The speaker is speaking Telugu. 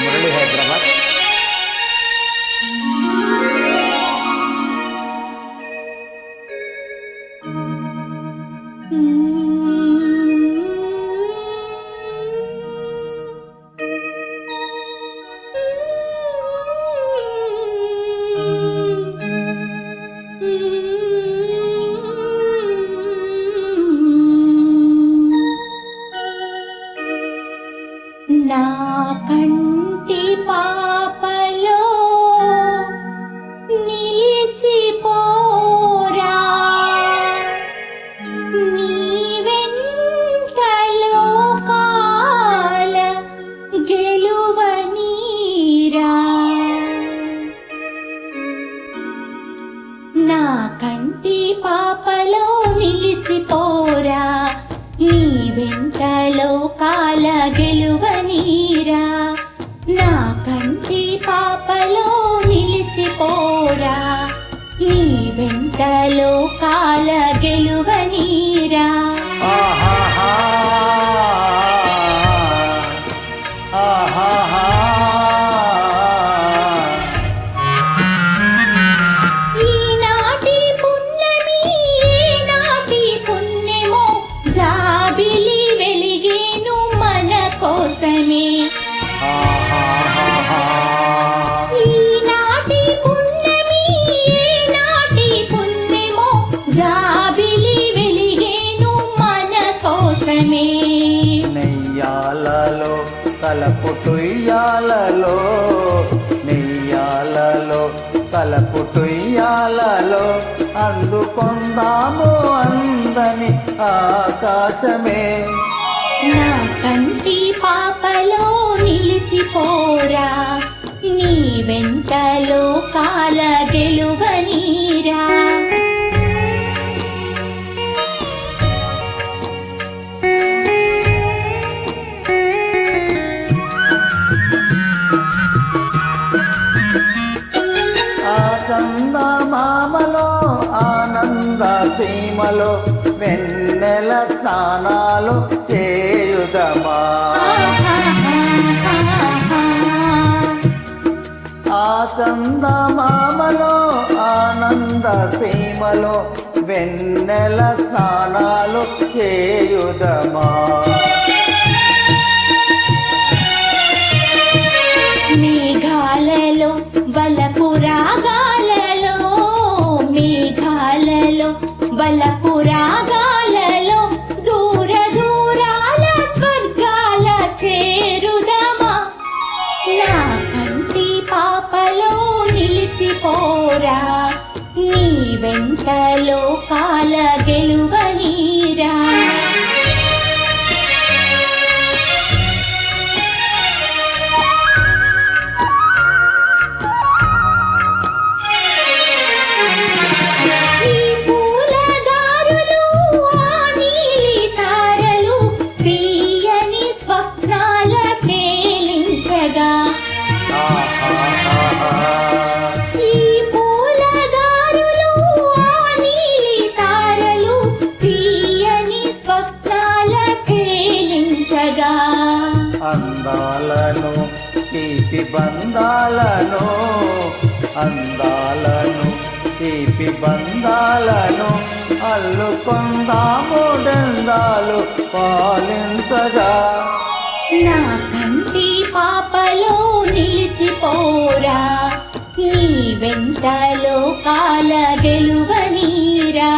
ಮುರಳಿ ಹೈದರಾಬಾದ್. నా కంటి పాపలో నిలిచిపోరా నీ వెంటలో కాల గెలువనీరా నా కంటి పాపలో నిలిచిపోరా నీ వెంటలో కాల గెలువనీరా ఆహాహాహా. ఈనాటి పున్నమి ఏనాటి పుణ్యమో జాబిలి వెలిగేను మన కోసమే నెయ్యాలలో తలపు నెయ్యాలలో అందుకొందాము అందని ఆకాశమే నా కంటి పాపలో నిలిచిపోరా. నీ వెంటలో కాలగే ఆనంద సీమలో వెన్నెల స్నానాలు చేయుదమా? ఆ చందమామలో ఆనంద సీమలో వెన్నెల స్నానాలు చేయుదమా? బలపు రాగాలలో దూర దూరాల స్వర్గాల చేరుదమా? నా కంటి పాపలో నిలిచిపోరా నీ వెంట లోకాల గెలువనీరా బంధాలను తీపి బంధాలను అందాలను తీపి బంధాలను అల్లుకొందాము డందాలు పాలించగా. నా కంటి పాపలో నిలిచిపోరా నీ వెంటలో కాల గెలువనీరా